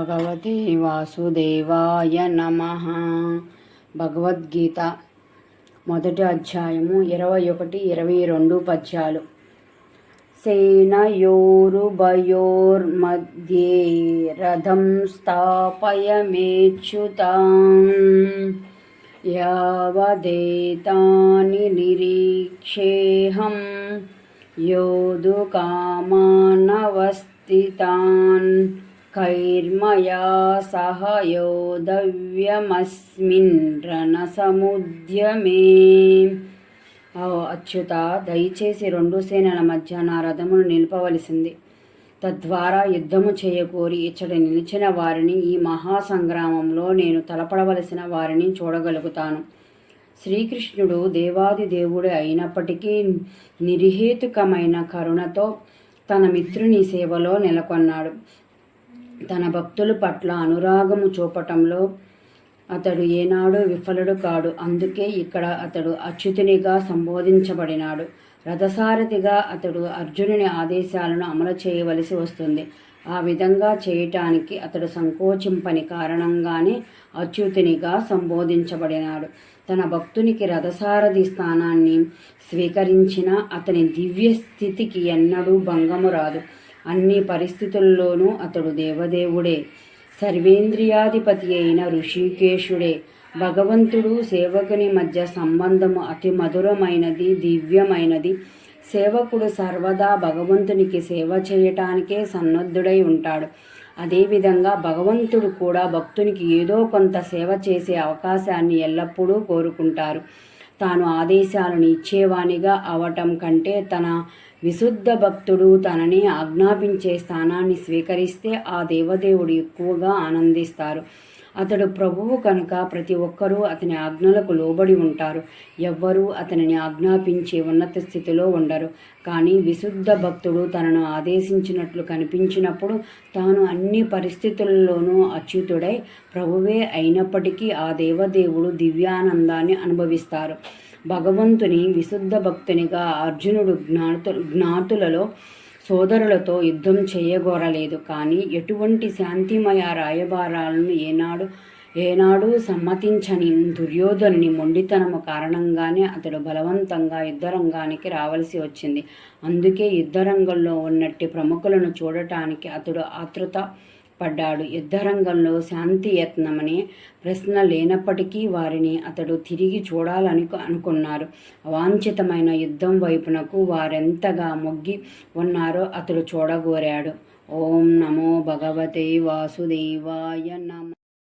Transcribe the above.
భగవతే వాసుదేవాయ నమ భగవద్గీత మొదటి అధ్యాయము ఇరవై ఒకటి ఇరవై రెండు పద్యాలు సేనయోరుభయోర్మధ్యే రథం స్థాపయమేచ్యుతాం యావదేతాని నిరీక్షేహం योधुकामानवस्थितान् कैर्मया सह योधव्यमस्मिन् రణసముద్యమే అచ్యుత దయచేసి రెండు సేనల మధ్య నా రథమును నిలపవలసింది తద్వారా యుద్ధము చేయకోరి ఇచ్చట నిలిచిన వారిని ఈ మహాసంగ్రామంలో నేను తలపడవలసిన వారిని చూడగలుగుతాను శ్రీకృష్ణుడు దేవాది దేవుడు అయినప్పటికీ నిర్హేతుకమైన కరుణతో తన మిత్రుని సేవలో నెలకొన్నాడు తన భక్తుల పట్ల అనురాగము చూపటంలో అతడు ఏనాడు విఫలుడు కాడు. అందుకే ఇక్కడ అతడు అచ్యుతునిగా సంబోధించబడినాడు. రథసారథిగా అతడు అర్జునుని ఆదేశాలను అమలు చేయవలసి వస్తుంది. ఆ విధంగా చేయటానికి అతడు సంకోచింపని కారణంగానే అచ్యుతునిగా సంబోధించబడినాడు. తన భక్తునికి రథసారథి స్థానాన్ని స్వీకరించిన అతని దివ్య స్థితికి ఎన్నడూ భంగము రాదు. అన్ని పరిస్థితుల్లోనూ అతడు దేవదేవుడే సర్వేంద్రియాధిపతి అయిన ఋషికేశుడే. భగవంతుడు సేవకుని మధ్య సంబంధము అతి మధురమైనది దివ్యమైనది. సేవకుడు సర్వదా భగవంతునికి సేవ చేయటానికే సన్నద్ధుడై ఉంటాడు. అదేవిధంగా భగవంతుడు కూడా భక్తునికి ఏదో కొంత సేవ చేసే అవకాశాన్ని ఎల్లప్పుడూ కోరుకుంటారు. తాను ఆదేశాలను ఇచ్చేవానిగా అవటం కంటే తన విశుద్ధ భక్తుడు తనని ఆజ్ఞాపించే స్థానాన్ని స్వీకరిస్తే ఆ దేవదేవుడు ఎక్కువగా ఆనందిస్తారు. అతడు ప్రభువు కనుక ప్రతి ఒక్కరూ అతని ఆజ్ఞలకు లోబడి ఉంటారు. ఎవ్వరూ అతనిని ఆజ్ఞాపించే ఉన్నత స్థితిలో ఉండరు. కానీ విశుద్ధ భక్తుడు తనను ఆదేశించినట్లు కనిపించినప్పుడు తాను అన్ని పరిస్థితుల్లోనూ అచ్యుతుడై ప్రభువే అయినప్పటికీ ఆ దేవదేవుడు దివ్యానందాన్ని అనుభవిస్తారు. భగవంతుని విశుద్ధ భక్తునిగా అర్జునుడు జ్ఞాతు జ్ఞాతులలో సోదరులతో యుద్ధం చేయగోరలేదు. కానీ ఎటువంటి శాంతిమయ రాయబారాలను ఏనాడు ఏనాడు సమ్మతించని దుర్యోధనుని మొండితనము కారణంగానే అతడు బలవంతంగా యుద్ధరంగానికి రావలసి వచ్చింది. అందుకే యుద్ధరంగంలో ఉన్నట్టి ప్రముఖులను చూడటానికి అతడు ఆతృత పడ్డాడు. యుద్ధరంగంలో శాంతి యత్నమనే ప్రశ్న లేనప్పటికీ వారిని అతడు తిరిగి చూడాలని అనుకున్నారు. అవాంఛితమైన యుద్ధం వైపునకు వారెంతగా మొగ్గి ఉన్నారో అతడు చూడగోరాడు. ఓం నమో భగవతే వాసుదేవాయ నమ.